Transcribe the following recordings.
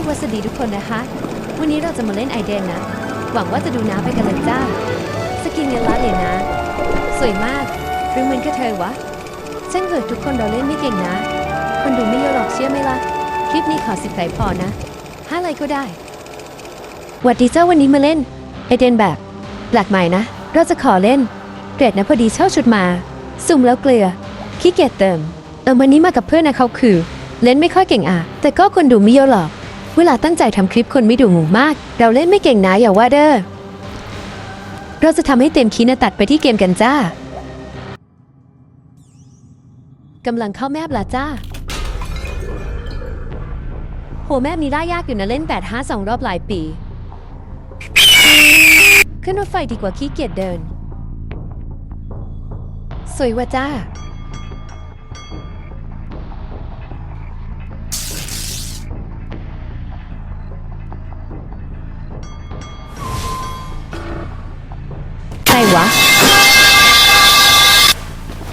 ษวัสดีทุกคนนะคะ วันนี้เราจะมาเล่นไอเดนนะ หวังว่าจะดูน้ำไปกันเลยจ้า สกินเนลัดเลยนะ สวยมากหรือเหมือนกับเธอวะฉันเกิดทุกคนเราเล่นไม่เก่งนะ คนดูไม่เยอะหรอกเชื่อไหมล่ะ คลิปนี้ขอสิบไลพอนะห้าไลก็ได้หวัดดีเจ้าวันนี้มาเล่นไอเดนแบบแปลกใหม่นะ เราจะขอเล่น เกรดนะพอดีเช่าชุดมา สุ่มแล้วเกลือขี้เกียจเติมเออวันนี้มากับเพื่อนนะเขาคือ เล่นไม่ค่อยเก่งอะ แต่ก็คนดูไม่เยอะหรอก เวลาตั้งใจทำคลิปคนไม่ดูหมู่มาก เราเล่นไม่เก่งนะอย่าว่าเด้อ เราจะทำให้เต็มคีนะตัดไปที่เกมกันจ้ากำลังเข้าแมปละจ้า โหแมปนี้ได้ยากอยู่นะเล่น 8 5 2 รอบหลายปี ขึ้นรถไฟดีกว่าขี้เกียจเดิน สวยว่ะจ้า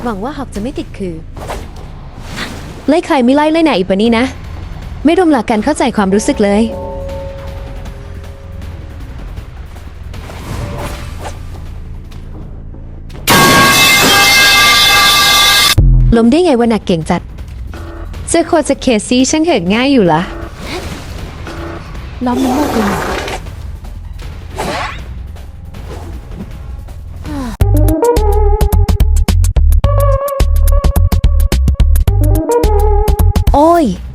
หวังว่าหอกจะไม่ติดคือไล่ใครไม่ไล่ไล่ไหนอีปะนี้นะ ไม่รวมหลักการเข้าใจความรู้สึกเลย ลมได้ไงวะหนักเก่งจัดเจอโคจะเคซี่ฉันเขินง่ายอยู่ละล้อมมันมากเลย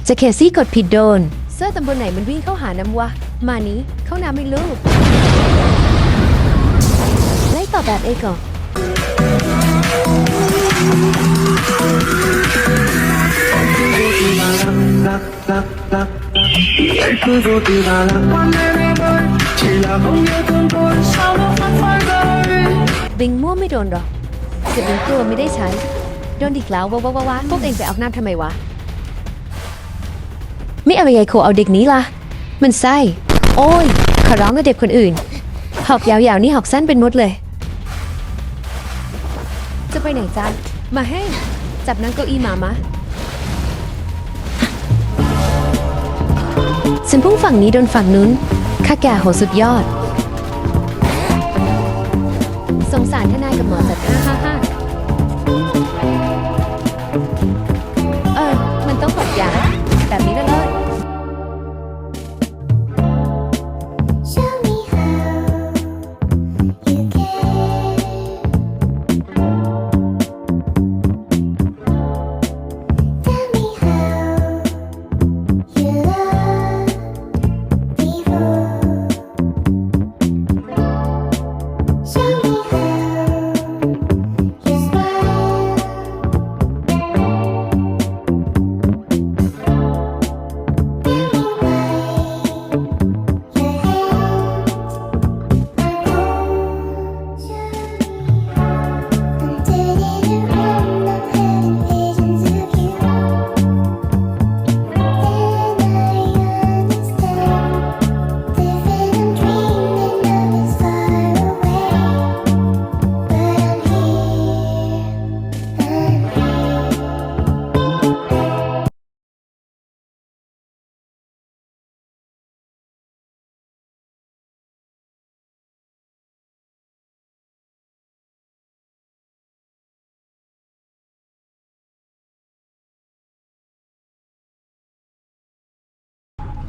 จะเคซี่กดผิดโดน เสื้อตำบลไหนมันวิ่งเข้าหาน้ำวะ มานี้เข้าน้ำไม่ลูกไล่ต่อแบบเอก่อนบิงมั่วไม่โดนหรอเจ็บิงตัวไม่ได้ใช้ โดนอีกแล้ววะวะวะวะพวกเองไปอาบน้ำทำไมวะ ไม่เอาไงโคเอาเด็กนี้ล่ะ มันไส้โอ้ย ขอร้องกับเด็กคนอื่น หอกยาวๆนี่หอกสั้นเป็นมดเลย จะไปไหนจ๊ะมาให้ จับนั่งเก้าอี้มามะ ฉันพุ่งฝั่งนี้โดนฝั่งนู้น ข้าแก่โหสุดยอด สงสารทนาย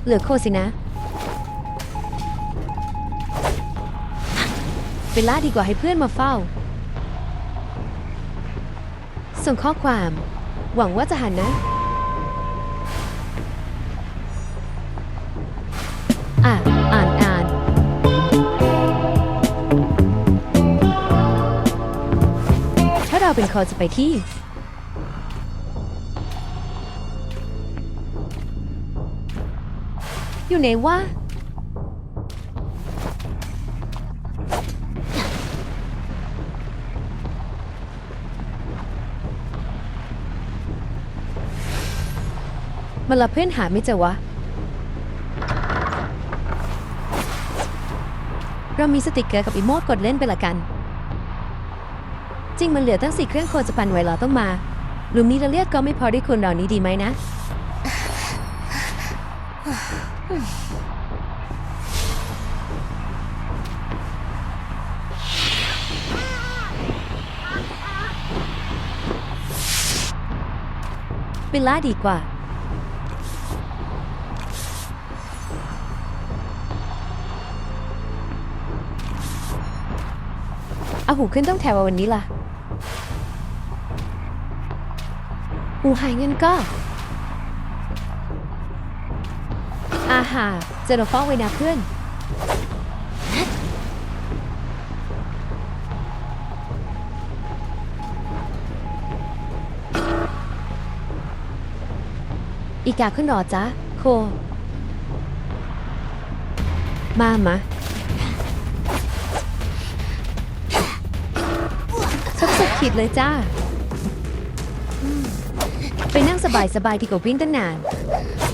เหลือโคสินะ เวลาดีกว่าให้เพื่อนมาเฝ้า ส่งข้อความ หวังว่าจะหันนะ อะ อ่านอ่าน ถ้าเราเป็นคอจะไปที่ อยู่ไหนวะมันละเพื่อนหาไม่เจอวะ เรามีสติกเกอร์กับอีโมดกดเล่นไปละกัน จริงมันเหลือตั้งสี่เครื่องโคจะปันไว้เราต้องมาหลุมนี้เราเรียกก็ไม่พอได้คุณเหล่านี้ดีไหมนะ เวลาดีกว่า เอาหูขึ้นต้องแถววันนี้ล่ะ หูหายเงินก็ หาเจอเราฟ้องไว้นะเพื่อน อีกาขึ้นหรอจ๊ะ โค มามาสักสักขีดเลยจ้า ไปนั่งสบายๆดีกว่าวิ่งตั้งนานก่อน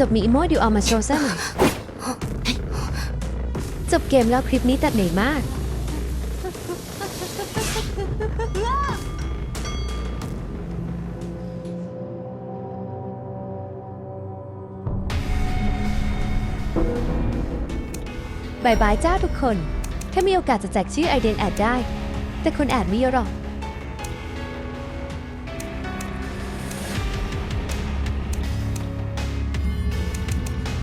จบมีอีโมดิวเอามาโชว์ซะหน่อยจบเกมแล้วคลิปนี้ตัดเหนื่อยมาก บายบายจ้าทุกคน ถ้ามีโอกาสจะแจกชื่อไอเดนแอดได้ แต่คนแอดไม่เยอะหรอก